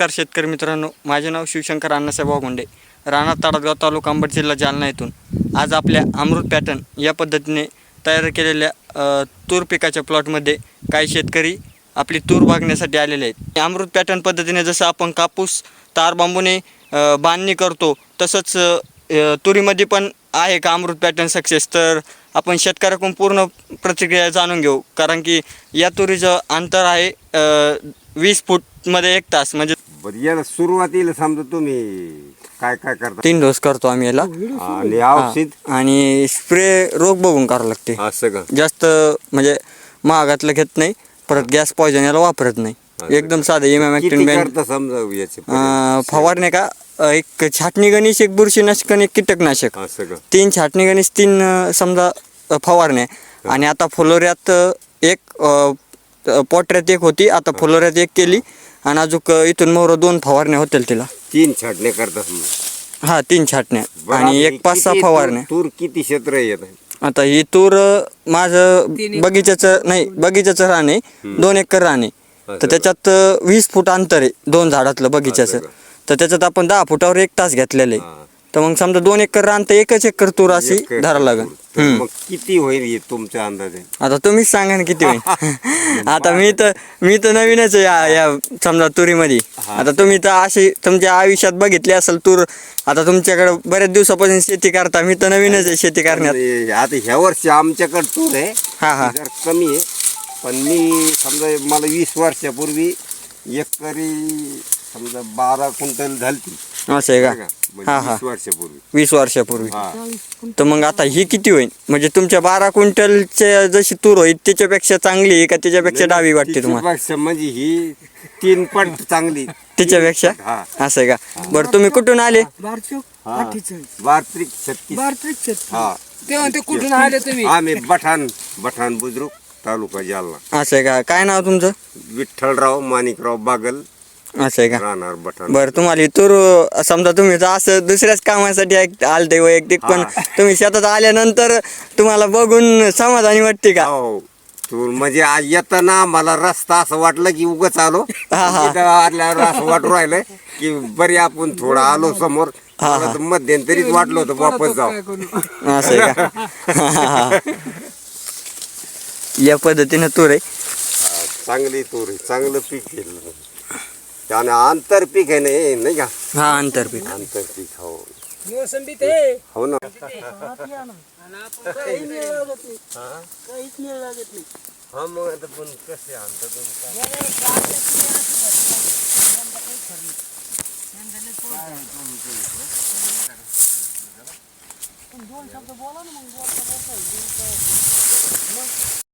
नमस्कार शेतकरी मित्रांनो माझे नाव शिवशंकर अण्णासाहेब वागुंडे राणा ताडगाव तालुका अंबड जिल्हा जालना येथून. आज आपल्या अमृत पॅटर्न या पद्धतीने तयार केलेल्या तूर पिकाच्या प्लॉटमध्ये काही शेतकरी आपली तूर भागण्यासाठी आलेले आहेत. अमृत पॅटर्न पद्धतीने जसं आपण कापूस तार बांबूने बांधणी करतो तसंच तुरीमध्ये पण आहे का अमृत पॅटर्न सक्सेस? तर आपण शेतकऱ्याकडून पूर्ण प्रतिक्रिया जाणून घेऊ. कारण की या तुरीचं अंतर आहे वीस फूटमध्ये एक तास. म्हणजे बरं याला सुरुवातीला समजा तुम्ही काय काय करता? तीन डोस करतो आम्ही याला. आणि औषध? आणि स्प्रे रोग बघून करावं लागते. असं का जास्त म्हणजे महागातलं घेत नाही परत गॅस पॉयझन याला वापरत नाही. एकदम साधं किती इमॅमॅक्टिन बँड करता समजा याचे फवारणे का? अ, एक छाटणी गणेश एक बुरशीनाशक आणि एक कीटकनाशक. असं का तीन छाटणी गणेश तीन अ, समजा अ, फवारण्या. आणि आता फुलोऱ्यात अ, एक अ, पोटऱ्यात एक होती आता फुलोऱ्यात एक केली. आणि अजून इथून मोर दोन फवारण्या होतील तिला. तीन छाटणे करता समजा हा तीन छाटण्या. आणि एक पाच सहा किती फवारण्या. तूर किती क्षेत्र येत? आता ही तूर अ, माझं बगीच्याचं नाही बगीच्याचं रान आहे दोन एकर रान आहे तर त्याच्यात अ, वीस फूट अंतर आहे दोन झाडातलं बगीच्याचं? तर त्याच्यात आपण दहा फुटावर एक तास घेतलेलं आहे. तर मग समजा दोन एकर रान तर एकच एकर तूर अशी धरा लागेल. तूर. मग किती होईल हे तुमच्या अंदाजे? आता तुम्हीच सांगा ना किती होईल. आता मी तर मी तर नवीनच आहे या या समजा तुरीमध्ये. आता तुम्ही तर अशी तुमच्या आयुष्यात बघितली असेल तूर आता तुमच्याकडे बऱ्याच दिवसापासून शेती करता मी तर नवीनच आहे शेती करण्यात. हे- आता ह्या वर्षी आमच्याकडे तूर आहे. हा, हा. जरा कमी आहे पण मी समजा मला वीस वर्षापूर्वी एकरी समजा बारा क्विंटल झालती. असं आहे का? म्हणजे हा हा. वीस वर्षापूर्वी. वीस वर्षापूर्वी. हा. तर मग आता ही किती होईल? म्हणजे तुमच्या बारा क्विंटलच्या जशी तूर होईल त्याच्यापेक्षा चांगली आहे का? त्याच्यापेक्षा डावी वाटते तुम्हाला? तिच्यापेक्षा म्हणजे ही तीन पट चांगली. त्याच्यापेक्षा? हा. असं आहे का? बरं तुम्ही कुठून आले? बारचोक हा. अठ्ठेचाळीस. बारत्रिक छत्तीस. बारत्रिक छत्तीस. हा. ते म्हणते कुठून आले तुम्ही? आम्ही बठाण बठाण बुद्रुक तालुका जालना. असं आहे का? काय नाव तुमचं? विठ्ठलराव माणिकराव बागल. असं आहे का? राहणार बठाण बरं तुम्हाला इथूर समजा तुम्ही तर असं दुसऱ्याच कामासाठी ऐक- आलते वैयक्तिक पण हा. तुम्ही शेतात आल्यानंतर तुम्हाला बघून समाधानी वाटते का? हो. तू म्हणजे आज येताना मला रस्ता असं वाटलं की उगच आलो. हा, हा. इथं आल्यावर असं वाटू राहिलं की बरी आपण थोडं आलो समोर. हा, मला तर मध्यंतरीच वाटलं होतं वापस जाऊ? असं आहे का? या पद्धतीनं तूर आहे. चांगली तूर आहे, चांगलं पीक केलं त्याने आंतर पीक आहे ना हे, नाही का हा आंतरपीक आंतर पीक हो मोसंबी ते हो ना काहीच नाही लागत नाही. काहीच नाही लागत नाही हा मग आता पण कसे आणतात तुम्ही काय?